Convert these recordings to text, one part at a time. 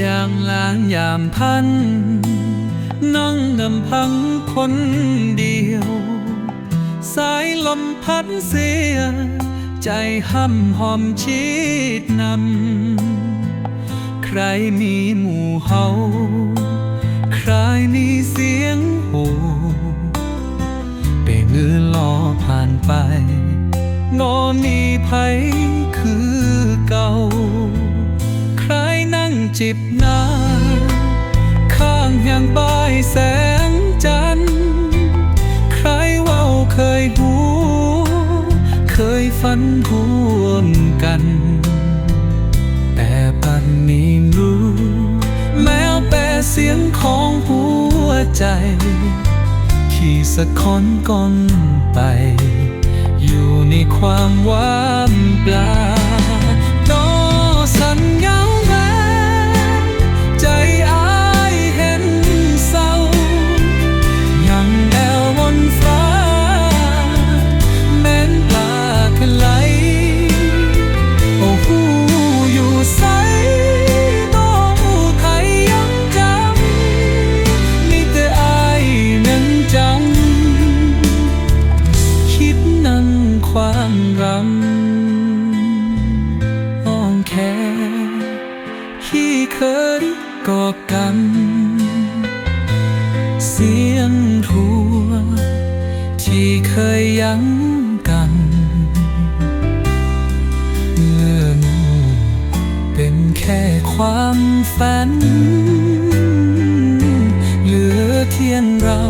ดังลานยามพัน นั่งนำพังคนเดียว สายลมพัดเสีย ใจห้ำหอมชิดนำ ใครมีหมู่เฮาใครมีเสียงโหเปเงือลอผ่านไปงอนีไผคือ จิบน้ำข้างย่างบายแสงจันทร์ใครเว่าเคยหู เคยฝันร่วมกัน แต่ปันนี้รู้ แม้แต่เสียงของหัวใจที่สะค้อนก้อนไป อยู่ในความว่างเปล่า ความรำอ้อมแขนขี้เคินก่อกันเสียงทัวที่เคยยั้งกันเมื่อนูเป็นแค่ความฝัน เหลือเทียนเรา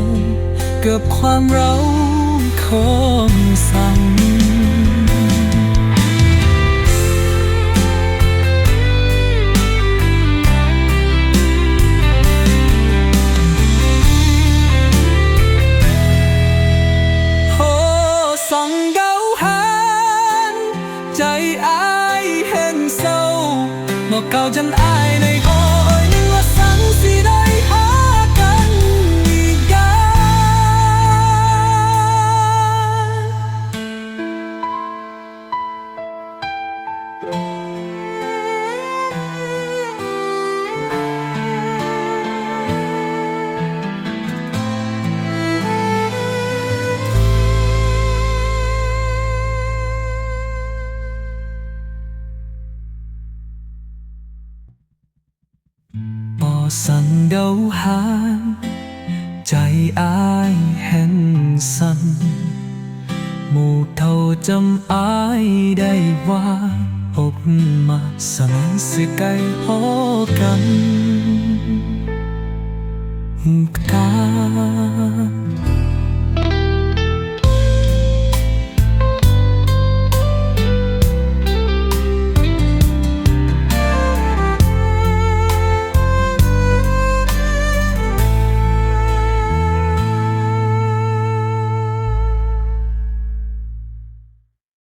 กับความเราของสั่ง เมื่ สั่นเดาหาใจอายแห่งสั่นหมู่เท่าจำอายได้ว่าอบมาสั่งสิไกลหอกันกา